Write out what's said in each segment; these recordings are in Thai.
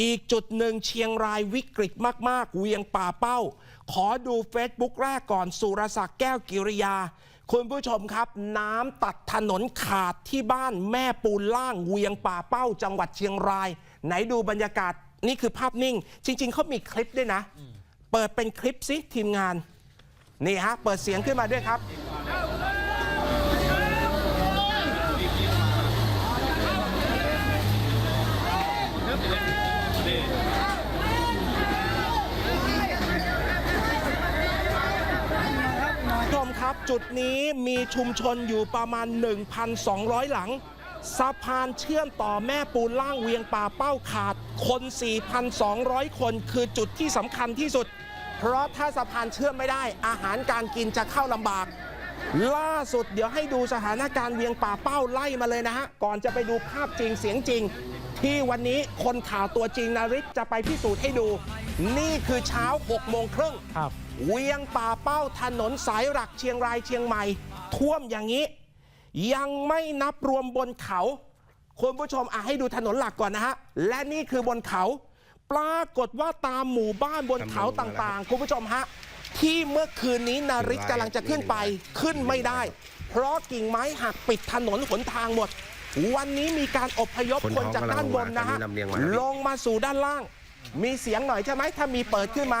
อีกจุดหนึ่งเชียงรายวิกฤตมาก ๆ เวียงป่าเป้า ขอดู Facebook แรกก่อนสุรศักดิ์แก้วกิริยา คุณผู้ชมครับ น้ำตัดถนนขาดที่บ้านแม่ปูนล่างเวียงป่าเป้า จังหวัดเชียงราย ไหนดูบรรยากาศนี่คือภาพนิ่ง จริง ๆเขามีคลิปด้วยนะ เปิดเป็นคลิปสิทีมงาน นี่ฮะ เปิดเสียงขึ้นมาด้วยครับ ผู้ชมครับ จุดนี้มีชุมชนอยู่ประมาณ 1,200 หลัง สะพานเชื่อมต่อแม่ปูนล่างเวียงป่าเป้าขาด คน 4,200 คนคือจุดที่สำคัญที่สุด เพราะถ้าสะพานเชื่อมไม่ได้ อาหารการกินจะเข้าลำบาก ล่าสุดเดี๋ยวให้ดูสถานการณ์เวียงป่าเป้าไล่มาเลยนะฮะ ก่อนจะไปดูภาพจริงเสียงจริง ที่วันนี้คนข่าวตัวจริงนาริศจะไปพิสูจน์ให้ดู นี่คือเช้า6โมงครึ่งครับ เวียงป่าเป้าถนนสายหลักเชียงรายเชียงใหม่ ท่วมอย่างนี้ ยังไม่นับรวมบนเขาคุณผู้ชมอะให้ดูถนนหลักก่อนนะฮะ และนี่คือบนเขา ปรากฏว่าตามหมู่บ้านบนเขาต่างๆ คุณผู้ชมฮะ ที่เมื่อคืนนี้นาริศกำลังจะขึ้นไปขึ้นไม่ได้ เพราะกิ่งไม้หักปิดถนนหนทางหมด วันนี้มีการอพยพคนคนจากท้องด้านบนนะฮะกำลังลำเลียงมาแล้วลงมาสู่ด้านล่าง มีเสียงหน่อยใช่ไหมถ้ามีเปิดขึ้นมา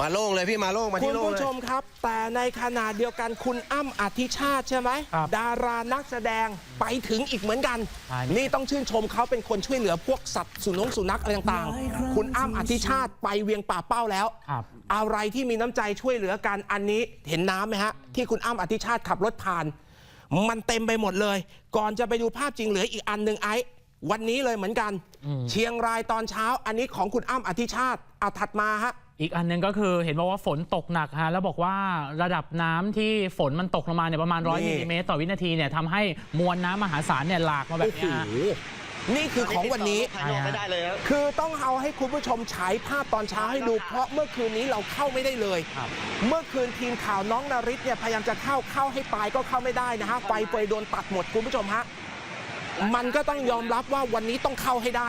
มาโล่งเลยพี่มาโล่งมาคุที่ณโล่งผู้เลย ชมครับ แต่ในขณะเดียวกันคุณอ้ำอธิชาติใช่ไหม ครับ ดารานักแสดงไปถึงอีกเหมือนกันใช่นี่ต้องชื่นชมเขาเป็นคนช่วยเหลือพวกสัตว์สุนงสุนัขอะไรต่างๆ คุณอ้ำอธิชาติไปเวียงป่าเป้าแล้ว ครับ อะไรที่มีน้ำใจช่วยเหลือกันอันนี้เห็นน้ำไหมฮะ ที่คุณอ้ำอธิชาติขับรถผ่าน มันเต็มไปหมดเลย ก่อนจะไปดูภาพจริงเหลืออีกอันหนึ่งไอ้ วันนี้เลยเหมือนกัน เชียงรายตอนเช้า อันนี้ของคุณอ้ำอธิชาติเอาถัดมาฮะอีกอันหนึงก็คือเห็นบอกว่าฝนตกหนักฮะแล้วบอกว่าระดับน้ำที่ฝนมันตกลงมาเนี่ยประมาณร้อยนี่มิลลิเมตรต่อวินาทีเนี่ยทำให้มวลน้ำมหาศาลเนี่ยหลากมาแบบโอ้โหเนี้ยฮะนี่คือของวันนี้ภายนอกไม่ได้เลยคือต้องเอาให้คุณผู้ชมฉายภาพตอนเช้าให้ดู เพราะเมื่อคืนนี้เราเข้าไม่ได้เลยครับเมื่อคืนทีมข่าวน้องนาริศเนี่ยพยายามจะเข้าเข้าให้ตายก็เข้าไม่ได้นะฮะไฟเฟยโดนตัดหมดคุณผู้ชมฮะ มันก็ต้องยอมรับว่าวันนี้ต้องเข้าให้ได้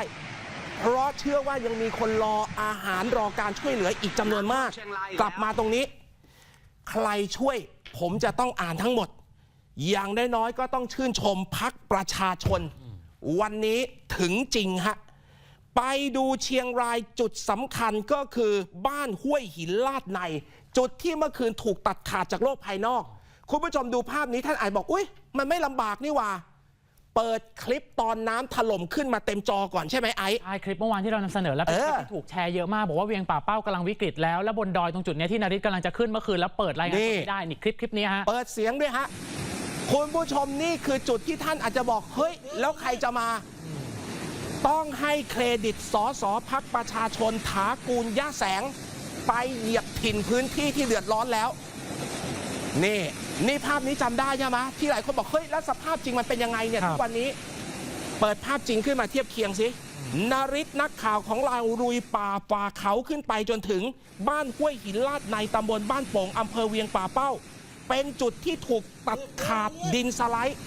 เพราะเชื่อว่ายังมีคนรออาหารรอการช่วยเหลืออีกจำนวนมาก กลับมาตรงนี้ ใครช่วยผมจะต้องอ่านทั้งหมด อย่างน้อยๆก็ต้องชื่นชมพักประชาชน วันนี้ถึงจริงฮะไปดูเชียงรายจุดสำคัญก็คือบ้านห้วยหินลาดใน จุดที่เมื่อคืนถูกตัดขาดจากโลกภายนอก คุณผู้ชมดูภาพนี้ท่านอาจบอก อุ้ยมันไม่ลำบากนี่ว่า เปิดคลิปตอนน้ำถล่มขึ้นมาเต็มจอก่อนใช่ไหมไอ้ใช่คลิปเมื่อวานที่เรานำเสนอแล้วเป็นคลิปเออที่ถูกแชร์เยอะมาก บอกว่าเวียงป่าเป้ากำลังวิกฤตแล้วแล้วบนดอยตรงจุดเนี้ยที่นาริศกำลังจะขึ้นเมื่อคืนแล้วเปิดรายงานสดไม่ได้นี่คลิปคลิปนี้ฮะ เปิดเสียงด้วยฮะ คุณผู้ชมนี่คือจุดที่ท่านอาจจะบอก เฮ้ย แล้วใครจะมา ต้องให้เครดิตสอสอพักประชาชนถากูลย่าแสง ไปเหยียบถิ่นพื้นที่ที่เดือดร้อนแล้ว นี่นี่ภาพนี้จำได้ใช่ไหมที่หลายคนบอกเฮ้ยแล้วสภาพจริงมันเป็นยังไงเนี่ยครับ ทุกวันนี้ เปิดภาพจริงขึ้นมาเทียบเคียงสินาริศนักข่าวของเราลุยป่าฝ่าเขาขึ้นไปจนถึงบ้านห้วยหินลาดในตำบลบ้านโป่งอำเภอเวียงป่าเป้า เป็นจุดที่ถูกตัดขาดดินสไลด์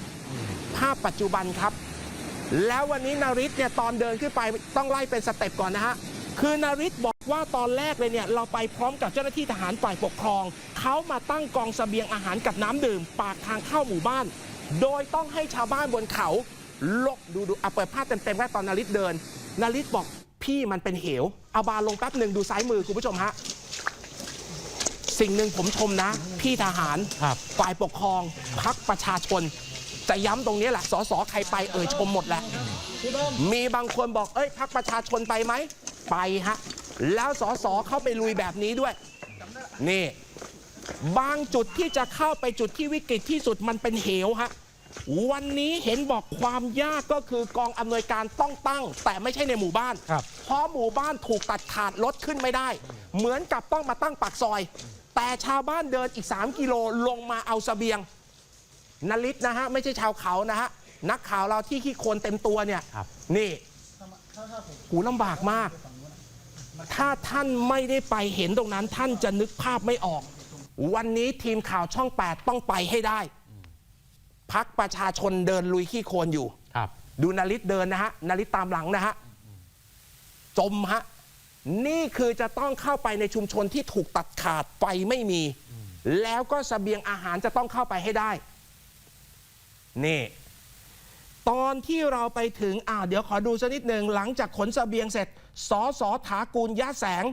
ภาพปัจจุบันครับ แล้ววันนี้นาริศเนี่ยตอนเดินขึ้นไปต้องไล่เป็นสเต็ปก่อนนะฮะ คือนาริศบอกว่าตอนแรกเลยเนี่ยเราไปพร้อมกับเจ้าหน้าที่ทหารฝ่ายปกครอง เขามาตั้งกองเสบียงอาหารกับน้ำดื่ม ปากทางเข้าหมู่บ้าน โดยต้องให้ชาวบ้านบนเขาลกดูดูอะเปิดภาพเต็มๆแค่ตอนนาริศเดิน นาริศบอกพี่มันเป็นเหว เอาบาลงแป๊บหนึ่งดูซ้ายมือคุณผู้ชมฮะสิ่งหนึ่งผมชมนะ พี่ทหารครับฝ่ายปกครองพักประชาชน จะย้ำตรงนี้แหละสสใครไปเอ่ยชมหมดแหละมีบางคนบอกเอ้ยพักประชาชนไปไหม ไปฮะ แล้วสสเข้าไปลุยแบบนี้ด้วย นี่ บางจุดที่จะเข้าไปจุดที่วิกฤตที่สุดมันเป็นเหวฮะ วันนี้เห็นบอกความยากก็คือกองอำนวยการต้องตั้ง แต่ไม่ใช่ในหมู่บ้าน ครับ เพราะหมู่บ้านถูกตัดขาดรถขึ้นไม่ได้ เหมือนกับต้องมาตั้งปากซอย แต่ชาวบ้านเดินอีก 3 กิโลลงมาเอาเสบียงนลิศนะฮะ ไม่ใช่ชาวเขานะฮะ นักข่าวเราที่ขี้โคลนเต็มตัวเนี่ยครับนี่หูลำบากมาก ถ้าท่านไม่ได้ไปเห็นตรงนั้นท่านจะนึกภาพไม่ออก วันนี้ทีมข่าวช่อง 8 ต้องไปให้ได้ พักประชาชนเดินลุยขี้โคลนอยู่ ครับ ดูนาริตเดินนะฮะนาริตตามหลังนะฮะ จมฮะ นี่คือจะต้องเข้าไปในชุมชนที่ถูกตัดขาดไฟไม่มี แล้วก็สเสบียงอาหารจะต้องเข้าไปให้ได้ นี่ ตอนที่เราไปถึงอ่าเดี๋ยวขอดูสักนิดหนึ่งหลังจากขนสเสบียงเสร็จสสถากูลยะแสง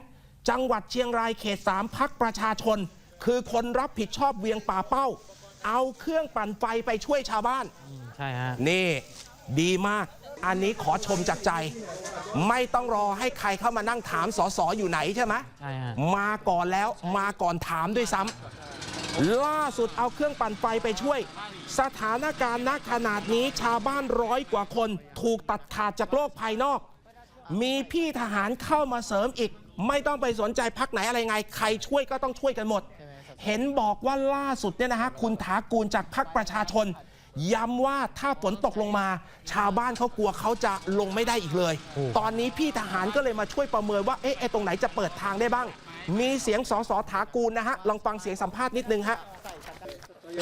จังหวัดเชียงรายเขตสามพักประชาชน คือคนรับผิดชอบเวียงป่าเป้า เอาเครื่องปั่นไฟไปช่วยชาวบ้าน ใช่ฮะ นี่ดีมาก อันนี้ขอชมจากใจ ไม่ต้องรอให้ใครเข้ามานั่งถามสอสออยู่ไหนใช่ไหมใช่ฮะ มาก่อนแล้วมาก่อนถามด้วยซ้ำ ล่าสุดเอาเครื่องปั่นไฟไปช่วย สถานการณ์ณขนาดนี้ชาวบ้านร้อยกว่าคน ถูกตัดขาดจากโลกภายนอก มีพี่ทหารเข้ามาเสริมอีก ไม่ต้องไปสนใจพักไหนอะไรไง ใครช่วยก็ต้องช่วยกันหมด เห็นบอกว่าล่าสุดเนี่ยนะฮะคุณถากูลจากพักประชาชน ย้ำว่าถ้าฝนตกลงมา ชาวบ้านเขากลัวเขาจะลงไม่ได้อีกเลยโอ้ตอนนี้พี่ทหารก็เลยมาช่วยประเมินว่าเอ๊ะไอ้ตรงไหนจะเปิดทางได้บ้าง มีเสียงสสถากูลนะฮะลองฟังเสียงสัมภาษณ์นิดนึงฮะ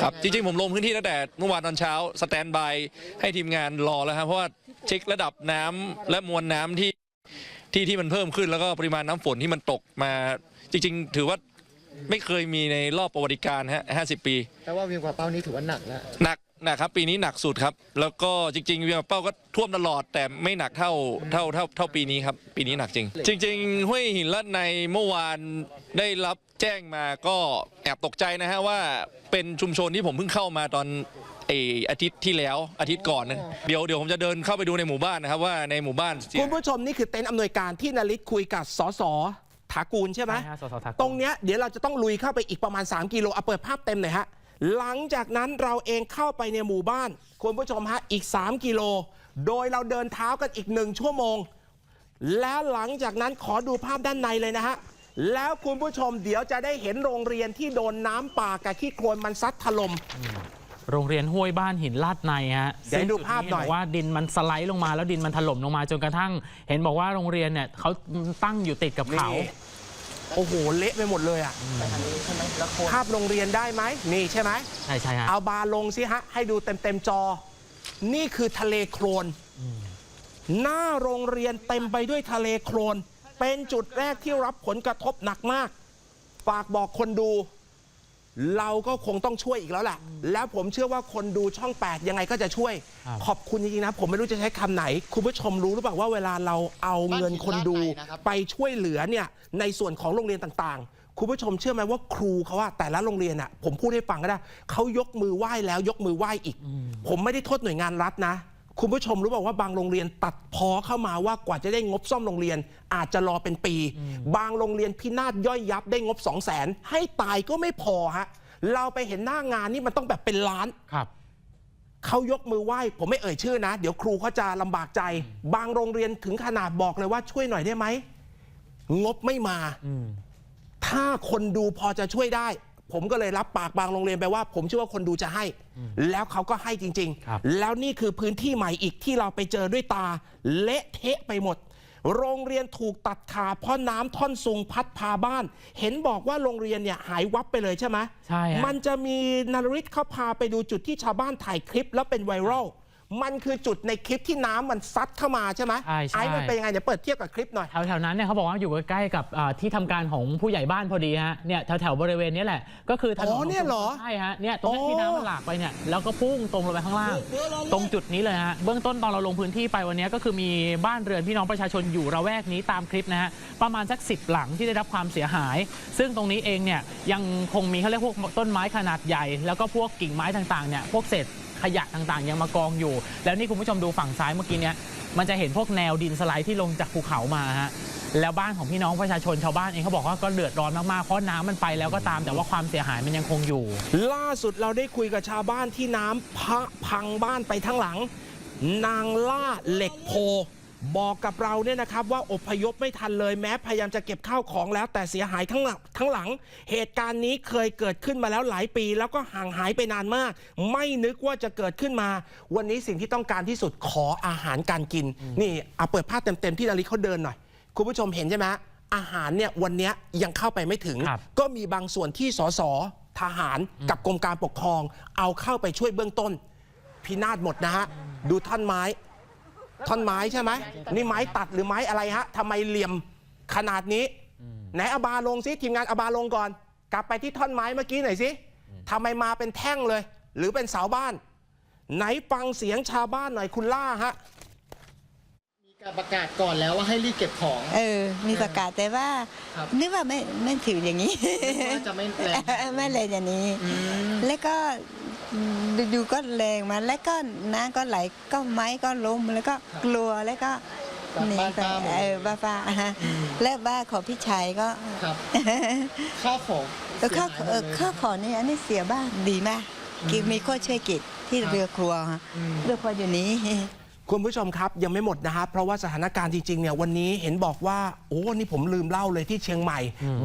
ครับจริงๆ ผมลงพื้นที่ตั้งแต่เมื่อวานตอนเช้า สแตนบายให้ทีมงานรอแล้วครับเพราะว่าเช็คระดับน้ำและมวลน้ำที่ที่ที่มันเพิ่มขึ้นแล้วก็ปริมาณน้ำฝนที่มันตกมา จริง ๆ ถือว่าไม่เคยมีในรอบประวัติการฮะ50ปี แต่ว่าเวียงป่าเป้านี้ถือว่าหนักแล้ว หนัก หนักครับปีนี้หนักสุดครับ แล้วก็จริงๆเวียงป่าเป้าก็ท่วมตลอด แต่ไม่หนักเท่าเท่าเท่าเท่าปีนี้ครับ ปีนี้หนักจริง จริง ๆ ห้วยหินลาดในเมื่อวานได้รับแจ้งมาก็แอบตกใจนะฮะว่าเป็นชุมชนที่ผมเพิ่งเข้ามาตอนเอออาทิตย์ที่แล้วอาทิตย์ก่อนนะเดี๋ยวเดี๋ยวผมจะเดินเข้าไปดูในหมู่บ้านนะครับว่าในหมู่บ้านเสียคุณผู้ชมนี่คือเต็นท์อำนวยการที่นลิศคุยกับสสถากูลใช่ไหมใช่ฮะสสถากูลตรงเนี้ยเดี๋ยวเราจะต้องลุยเข้าไปอีกประมาณ 3 กิโลเอาเปิดภาพเต็มหน่อยฮะ หลังจากนั้นเราเองเข้าไปในหมู่บ้าน คุณผู้ชมฮะ อีก 3 กิโล โดยเราเดินเท้ากันอีกหนึ่งชั่วโมง แล้วหลังจากนั้นขอดูภาพด้านในเลยนะฮะ แล้วคุณผู้ชมเดี๋ยวจะได้เห็นโรงเรียนที่โดนน้ำป่ากับขี้โคลนมันซัดถล่ม โรงเรียนห้วยบ้านหินลาดในฮะเดี๋ยวให้ดูภาพหน่อย ซึ่งจุดบอกว่าดินมันสไลด์ลงมาแล้วดินมันถล่มลงมาจนกระทั่ง เห็นบอกว่าโรงเรียนเนี่ยเขาตั้งอยู่ติดกับเขานี่ โอ้โหเละไปหมดเลยอะภาพโรงเรียนได้ไหมนี่ใช่ไหมใช่ใช่ฮะเอาบาร์ลงสิฮะให้ดูเต็มเต็มๆจอ นี่คือทะเลโคลนหน้าโรงเรียนเต็มไปด้วยทะเลโคลนเป็นจุดแรกที่รับผลกระทบหนักมาก ฝากบอกคนดู เราก็คงต้องช่วยอีกแล้วแหละ แล้วผมเชื่อว่าคนดูช่อง 8 ยังไงก็จะช่วยครับขอบคุณจริงๆนะ ผมไม่รู้จะใช้คำไหน คุณผู้ชมรู้หรือเปล่าว่าเวลาเราเอาเงินคนดูบ้านหินลาดในนะครับไปช่วยเหลือเนี่ยในส่วนของโรงเรียนต่างๆ คุณผู้ชมเชื่อไหมว่าครูเขาอะแต่ละโรงเรียนอะผมพูดให้ฟังก็ได้เขายกมือไหว้แล้วยกมือไหว้อีก ผมไม่ได้โทษหน่วยงานรัฐนะ คุณผู้ชมรู้เปล่าว่าบางโรงเรียนตัดพอเข้ามาว่ากว่าจะได้งบซ่อมโรงเรียน อาจจะรอเป็นปี บางโรงเรียนพินาศย่อยยับได้งบ 2 0 0แสนให้ตายก็ไม่พอฮะเราไปเห็นหน้างานนี่มันต้องแบบเป็นล้านครับเขายกมือไหว้ ผมไม่เอ่ยชื่อนะ เดี๋ยวครูเขาจะลำบากใจ บางโรงเรียนถึงขนาดบอกเลยว่าช่วยหน่อยได้ไหมงบไม่มาอืมถ้าคนดูพอจะช่วยได้ ผมก็เลยรับปากบางโรงเรียนไปว่า ผมเชื่อว่าคนดูจะให้ แล้วเขาก็ให้จริง ครับ ๆ แล้วนี่คือพื้นที่ใหม่อีกที่เราไปเจอด้วยตา เละเทะไปหมด โรงเรียนถูกตัดขาดเพราะน้ำท่อนซุงพัดพาบ้าน เห็นบอกว่าโรงเรียนเนี่ยหายวับไปเลยใช่ไหมใช่ฮะ มันจะมีนาริศเขาพาไปดูจุดที่ชาวบ้านถ่ายคลิปแล้วเป็นไวรัล มันคือจุดในคลิปที่น้ำมันซัดเข้ามาใช่ไหมใช่ใช่ ไอ้มันเป็นยังไงเดี๋ยวเปิดเทียบกับคลิปหน่อย แถวๆนั้นเนี่ยเขาบอกว่าอยู่ใกล้ๆกับอ่าที่ทำการของผู้ใหญ่บ้านพอดีฮะเนี่ยแถวๆบริเวณนี้แหละก็คือถนนอ๋อเนี่ยเหรอใช่ฮะเนี่ยตรงนี้อ๋อที่น้ำมันหลากไปเนี่ยแล้วก็พุ่งตรงลงไปข้างล่าง ตรงจุดนี้เลยฮะเบื้องต้นตอนเราลงพื้นที่ไปวันนี้ก็คือมีบ้านเรือนพี่น้องประชาชนอยู่ระแวกนี้ตามคลิปนะฮะประมาณสักสิบหลังที่ได้รับความเสียหาย ซึ่งตรงนี้เองเนี่ยยังคงมีเขาเรียกพวกต้นไม้ขนาดใหญ่ แล้วก็พวกกิ่งไม้ต่างๆเนี่ยพวกเศษ ขยะต่างๆ ยังมากองอยู่ แล้วนี่คุณผู้ชมดูฝั่งซ้ายเมื่อกี้เนี้ยมันจะเห็นพวกแนวดินสไลด์ที่ลงจากภูเขามาฮะแล้วบ้านของพี่น้องประชาชนชาวบ้านเองเขาบอกว่าก็เดือดร้อนมากๆ เพราะน้ำมันไปแล้วก็ตามแต่ว่าความเสียหายมันยังคงอยู่ ล่าสุดเราได้คุยกับชาวบ้านที่น้ำพะพังบ้านไปทั้งหลัง นางล่าเหล็กโพ บอกกับเราเนี่ยนะครับว่าอพยพไม่ทันเลยแม้พยายามจะเก็บข้าวของแล้วแต่เสียหายทั้งหลังทั้งหลัง เหตุการณ์นี้เคยเกิดขึ้นมาแล้วหลายปี แล้วก็ห่างหายไปนานมาก ไม่นึกว่าจะเกิดขึ้นมา วันนี้สิ่งที่ต้องการที่สุดขออาหารการกิน นี่เอาเปิดภาพเต็มๆที่นาริเขาเดินหน่อย คุณผู้ชมเห็นใช่ไหมอาหารเนี่ยวันเนี้ยยังเข้าไปไม่ถึงครับก็มีบางส่วนที่สสทหารกับกรมการปกครอง เอาเข้าไปช่วยเบื้องต้น พินาศหมดนะฮะดูท่อนไม้ ท่อนไม้ใช่ไหมนี่ไม้ตัดหรือไม้อะไรฮะทำไมเหลี่ยมขนาดนี้ไหนเอาบาลงสิทีมงานเอาบาลงก่อน กลับไปที่ท่อนไม้เมื่อกี้หน่อยสิทำไมมาเป็นแท่งเลย หรือเป็นเสาบ้าน ไหนฟังเสียงชาวบ้านหน่อยคุณล่าฮะมีการประกาศก่อนแล้วว่าให้รีบเก็บของ เออ มีประกาศแต่ว่าครับนึกว่าไม่ไม่ถืออย่างนี้ว่าจะไม่แรงไม่แรงอย่างนี้อืมแล้วก็ ดูๆก็แรงมาแล้วก็น้ำก็ไหลก็ไม้ก็ล้มแล้วก็กลัวแล้วก็กลับหนีบ้านไปป้าหมดเออบ้าป้าฮะอืมแล้วบ้านของพี่ชายก็ครับข้าวของเออข้าวเออข้าวของนี่อันนี้เสียบ้านดีมากคือมีข้อช่วยกิจที่เรือครัวฮะเรือครัวอยู่นี้ คุณผู้ชมครับยังไม่หมดนะฮะเพราะว่าสถานการณ์จริงๆเนี่ยวันนี้เห็นบอกว่า โอ้นี่ผมลืมเล่าเลยที่เชียงใหม่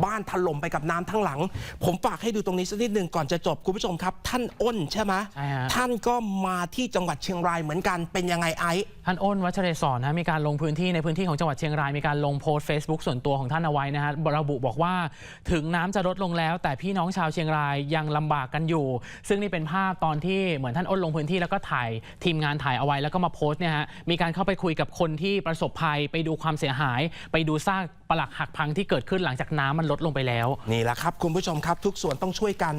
บ้านถล่มไปกับน้ำทั้งหลัง ผมฝากให้ดูตรงนี้สักนิดหนึ่งก่อนจะจบคุณผู้ชมครับ ท่านอ้นใช่ไหมใช่ฮะท่านก็มาที่จังหวัดเชียงรายเหมือนกันเป็นยังไงไอซ์ ท่านอ้นวัชเรศรนะมีการลงพื้นที่ในพื้นที่ของจังหวัดเชียงรายมีการลงโพสต์ Facebook ส่วนตัวของท่านเอาไว้นะฮะระบุบอกว่าถึงน้ำจะลดลงแล้ว แต่พี่น้องชาวเชียงรายยังลำบากกันอยู่ ซึ่งนี่เป็นภาพตอนที่เหมือนท่านอ้นลงพื้นที่แล้วก็ถ่ายทีมงานถ่ายเอาไว้แล้วก็มาโพสต์เนี่ยฮะมีการเข้าไปคุยกับคนที่ประสบภัย ไปดูความเสียหาย ไปดูซากปลักหักพังที่เกิดขึ้นหลังจากน้ำมันลดลงไปแล้วนี่แหละครับคุณผู้ชมครับ ทุกส่วนต้องช่วยกัน